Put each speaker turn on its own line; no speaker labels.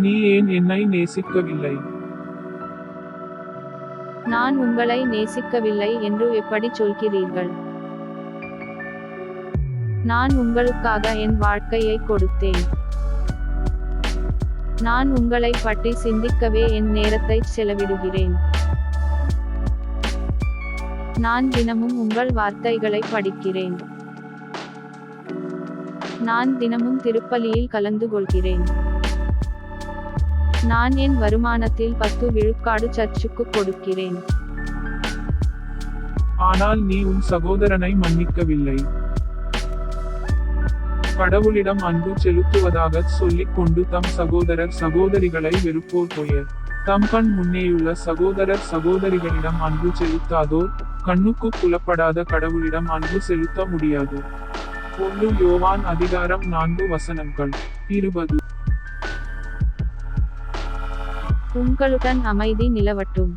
நீ ஏன் என்னை நேசிக்கவில்லை?
நான் உங்களை நேசிக்கவில்லை என்று எப்படி சொல்கிறீர்கள்? நான் உங்களுக்காக என் வாழ்க்கையை கொடுத்தேன். நான் உங்களை பற்றி சிந்திக்கவே என் நேரத்தை செலவிடுகிறேன். நான் தினமும் உங்கள் வார்த்தைகளை படிக்கிறேன். நான் தினமும் திருப்பலியில் கலந்து கொள்கிறேன். நான் என் வருமானத்தில் பத்து விழுக்காடு சர்ச்சுக்கு கொடுக்கிறேன்.
ஆனால் நீ உன் சகோதரனை மன்னிக்கவில்லை. கடவுளிடம் அன்பு செலுத்துவதாக சொல்லிக் கொண்டு தம் சகோதரர் சகோதரிகளை வெறுப்போர் போயர் தம் கண் முன்னேயுள்ள சகோதரர் சகோதரிகளிடம் அன்பு செலுத்தாதோர் கண்ணுக்கு புலப்படாத கடவுளிடம் அன்பு செலுத்த முடியாது. ஒன்று யோவான் அதிகாரம் நான்கு வசனங்கள். இருபது.
உங்களுடன் அமைதி நிலவட்டும்.